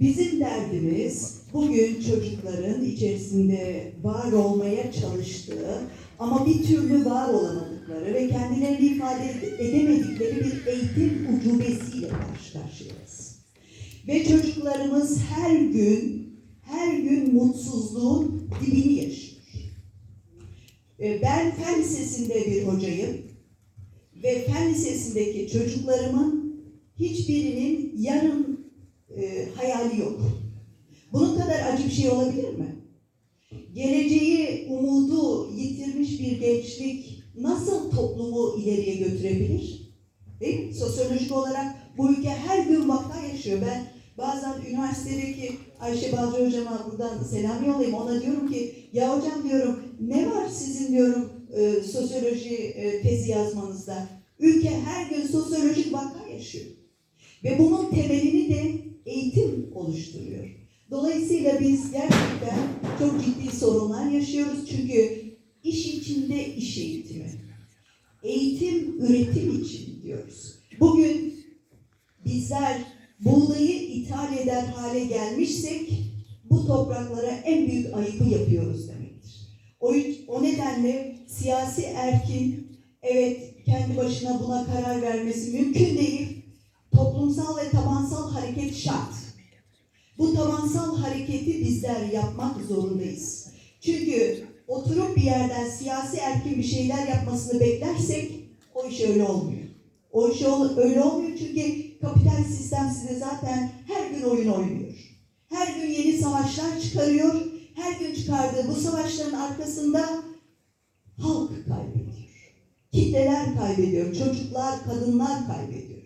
Bizim derdimiz bugün çocukların içerisinde var olmaya çalıştığı ama bir türlü var olamadıkları ve kendilerini ifade edemedikleri bir eğitim ucubesiyle karşı karşıyayız. Ve çocuklarımız her gün, her gün mutsuzluğun dibini yaşıyor. Ee, Ben fen lisesinde bir hocayım ve fen lisesindeki çocuklarımın hiçbirinin yarın e, hayali yok. Bunun kadar acı bir şey olabilir mi? Geleceği, umudu yitirmiş bir gençlik nasıl toplumu ileriye götürebilir? Değil mi? Sosyolojik olarak bu ülke her gün vaka yaşıyor. Ben bazen üniversitedeki Ayşe Balcı hocama buradan selam yollayayım. Ona diyorum ki ya hocam diyorum ne var sizin diyorum e, sosyoloji e, tezi yazmanızda? Ülke her gün sosyolojik vaka yaşıyor. Ve bunun temelini de eğitim oluşturuyor. Dolayısıyla biz gerçekten çok ciddi sorunlar yaşıyoruz. Çünkü iş içinde iş eğitimi. Eğitim üretim için diyoruz. Bugün bizler buğdayı ithal eder hale gelmişsek bu topraklara en büyük ayıbı yapıyoruz demektir. O, o nedenle siyasi erkin evet kendi başına buna karar vermesi mümkün değil. Toplumsal ve tabansal hareket şart. Bu tabansal hareketi bizler yapmak zorundayız. Çünkü oturup bir yerden siyasi erkin bir şeyler yapmasını beklersek o iş öyle olmuyor. O iş öyle olmuyor çünkü kapital sistem size zaten her gün oyun oynuyor. Her gün yeni savaşlar çıkarıyor. Her gün çıkardığı bu savaşların arkasında halk kaybediyor. Kitleler kaybediyor. Çocuklar, kadınlar kaybediyor.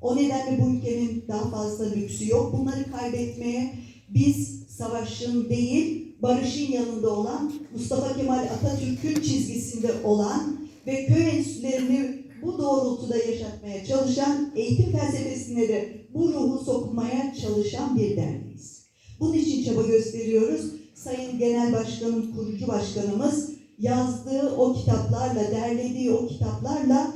O nedenle bu ülkenin daha fazla lüksü yok. Bunları kaybetmeye biz savaşın değil, barışın yanında olan, Mustafa Kemal Atatürk'ün çizgisinde olan ve köy enstitülerini bu doğrultuda yaşatmaya çalışan, eğitim felsefesine de bu ruhu sokmaya çalışan bir derneğiz. Bunun için çaba gösteriyoruz. Sayın Genel Başkanım, kurucu başkanımız yazdığı o kitaplarla, derlediği o kitaplarla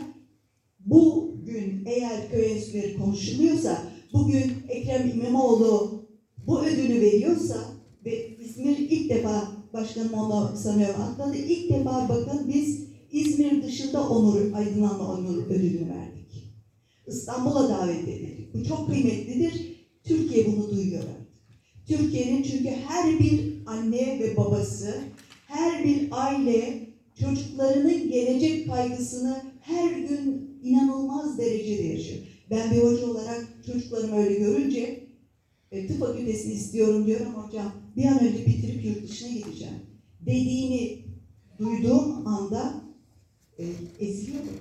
bugün eğer köy enstitüleri konuşuluyorsa, bugün Ekrem İmamoğlu bu ödülü veriyorsa ve İzmir ilk defa başkanım onu sanıyorum atladı. İlk defa bakın biz İzmir dışında onur, aydınlanma onur ödülünü verdik. İstanbul'a davet edildik. Bu çok kıymetlidir. Türkiye bunu duyuyor. Türkiye'nin çünkü her bir anne ve babası, her bir aile çocuklarının gelecek kaygısını her gün inanılmaz derecede yaşıyor. Ben bir hoca olarak çocuklarımı öyle görünce e, tıp fakültesini istiyorum diyorum hocam. Bir an önce bitirip yurt dışına gideceğim. Dediğini duyduğum anda e, eziliyorum.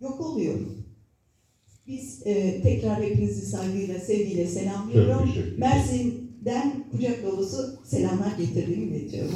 Yok oluyorum. Biz e, tekrar hepinizi saygıyla, sevgiyle selamlıyorum. Mersin'den kucak dolusu selamlar getirdiğimi iletiyorum.